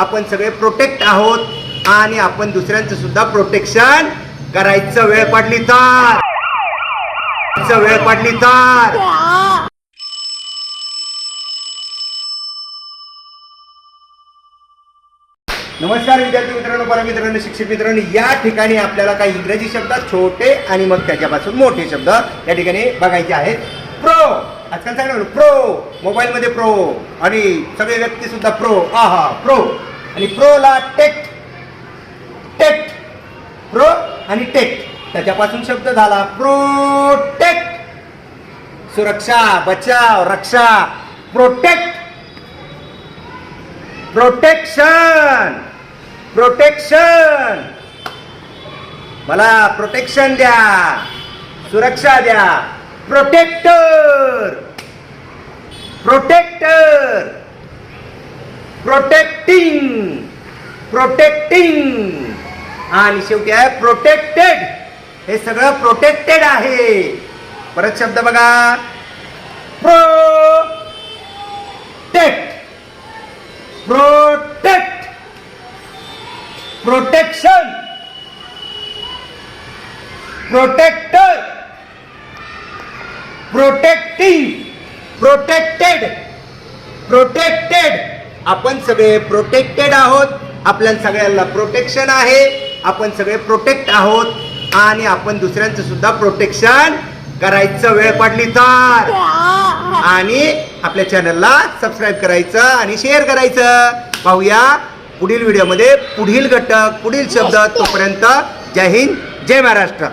आपण सगळे प्रोटेक्ट आहोत आणि आपण दुसऱ्यांचं सुद्धा प्रोटेक्शन करायचं वेळ पडली तर. वेळ पडली तर. नमस्कार विद्यार्थी मित्रांनो परमित्रांनो शिक्षक मित्रांनो या ठिकाणी आपल्याला काही इंग्रजी शब्द छोटे आणि मग त्याच्यापासून मोठे शब्द या ठिकाणी बघायचे आहेत. प्रो आजकाल सांगितलं प्रो मोबाईलमध्ये प्रो आणि सगळे व्यक्ती सुद्धा प्रो आहा प्रो आणि प्रोला टेक टेक प्रो आणि टेट. त्याच्यापासून शब्द झाला प्रोटेक्ट. सुरक्षा बचाव रक्षा. प्रोटेक्ट. प्रोटेक्शन. प्रोटेक्शन. मला प्रोटेक्शन द्या. सुरक्षा द्या. प्रोटेक्टर. प्रोटेक्टर. प्रोटेक्टिंग प्रोटेक्टिंग आणि शेवटी आहे प्रोटेक्टेड हे सगळं प्रोटेक्टेड आहे. परत शब्द बघा. Protect protect protection protector protecting protected protected आपण सगळे प्रोटेक्टेड आहोत. आपल्या सगळ्यांना प्रोटेक्शन आहे. आपण सगळे प्रोटेक्ट आहोत. आणि आपण दुसऱ्यांचं सुद्धा प्रोटेक्शन करायचं वेळ पडली तर. आणि आपल्या चॅनलला सबस्क्राईब करायचं आणि शेअर करायचं. पाहूया पुढील व्हिडिओमध्ये पुढील घटक पुढील शब्द तोपर्यंत जय हिंद जय महाराष्ट्र.